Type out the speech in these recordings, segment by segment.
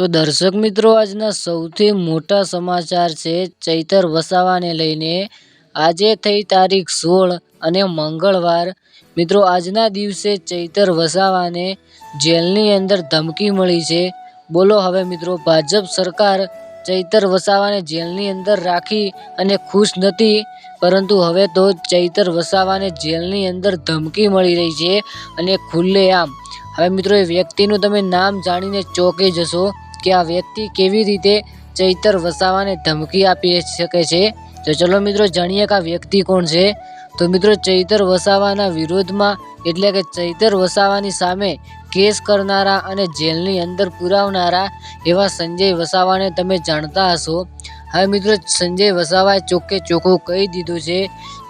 તો દર્શક મિત્રો, આજના સૌથી મોટા સમાચાર છે ચૈતર વસાવાને લઈને. આજે થઈ તારીખ સોળ અને મંગળવાર. મિત્રો, આજના દિવસે ચૈતર વસાવાને જેલની અંદર ધમકી મળી છે. બોલો હવે મિત્રો, ભાજપ સરકાર ચૈતર વસાવાને જેલની અંદર રાખી અને ખુશ નથી. પરંતુ હવે તો ચૈતર વસાવાને જેલની અંદર ધમકી મળી રહી છે અને ખુલ્લેઆમ. હવે મિત્રો, એ વ્યક્તિનું તમે નામ જાણીને ચોંકી જશો. કે આ વ્યક્તિ કેવી રીતે ચૈતર વસાવાને ધમકી આપી શકે છે? તો ચલો મિત્રો, જાણીએ કે આ વ્યક્તિ કોણ છે? તો મિત્રો, ચૈતર વસાવાના વિરોધમાં એટલે કે ચૈતર વસાવાની સામે કેસ કરનારા અને જેલની અંદર પુરાવનારા એવા સંજય વસાવાને તમે જાણતા હશો. હવે મિત્રો, સંજય વસાવાએ ચોખ્ખે ચોખ્ખું કહી દીધું છે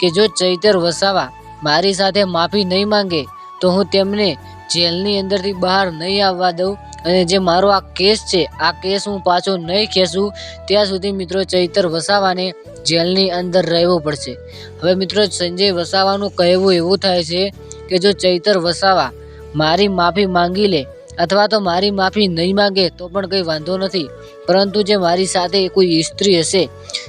કે જો ચૈતર વસાવા મારી સાથે માફી નહીં માંગે, તો હું તેમને જેલની અંદરથી બહાર નહીં આવવા દઉં અને જે મારો આ કેસ છે, આ કેસ હું પાછો નહીં ખેંચું, ત્યાં સુધી મિત્રો ચૈતર વસાવાને જેલની અંદર રહેવું પડશે. હવે મિત્રો સંજય વસાવાનું કહેવું એવું થાય છે કે જો ચૈતર વસાવા મારી માફી માંગી લે અથવા તો મારી માફી નહીં માંગે તો પણ કંઈ વાંધો નથી. પરંતુ જે મારી સાથે કોઈ સ્ત્રી હશે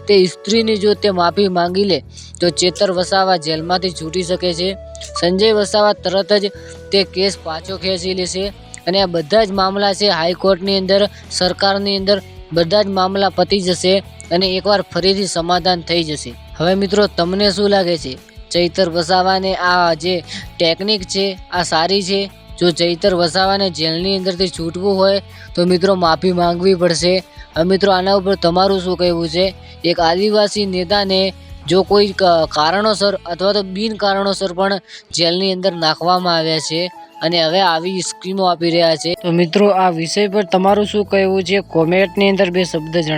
તે સ્ત્રીની જો તે માફી માંગી લે, તો ચેતર વસાવા જેલમાંથી છૂટી શકે છે. સંજય વસાવા તરત જ તે કેસ પાછો ખેંચી લેશે અને આ બધા જ મામલા છે હાઈકોર્ટની અંદર, સરકારની અંદર, બધા જ મામલા પતી જશે અને એકવાર ફરીથી સમાધાન થઈ જશે. હવે મિત્રો, તમને શું લાગે છે? ચૈતર વસાવાને આ જે ટેકનિક છે, આ સારી છે? જો ચૈતર વસાવાને જેલની અંદરથી છૂટવું હોય, તો મિત્રો માફી માંગવી પડશે. હવે મિત્રો આના ઉપર તમારું શું કહેવું છે? એક આદિવાસી નેતાને જો કોઈ કારણોસર અથવા તો બિન કારણોસર પણ જેલની અંદર નાખવામાં આવ્યા છે અને હવે આવી સ્કીમો આપી રહ્યા છે. તો મિત્રો આ વિષય પર તમારું શું કહેવું છે? કોમેન્ટની અંદર બે શબ્દ જણાવો.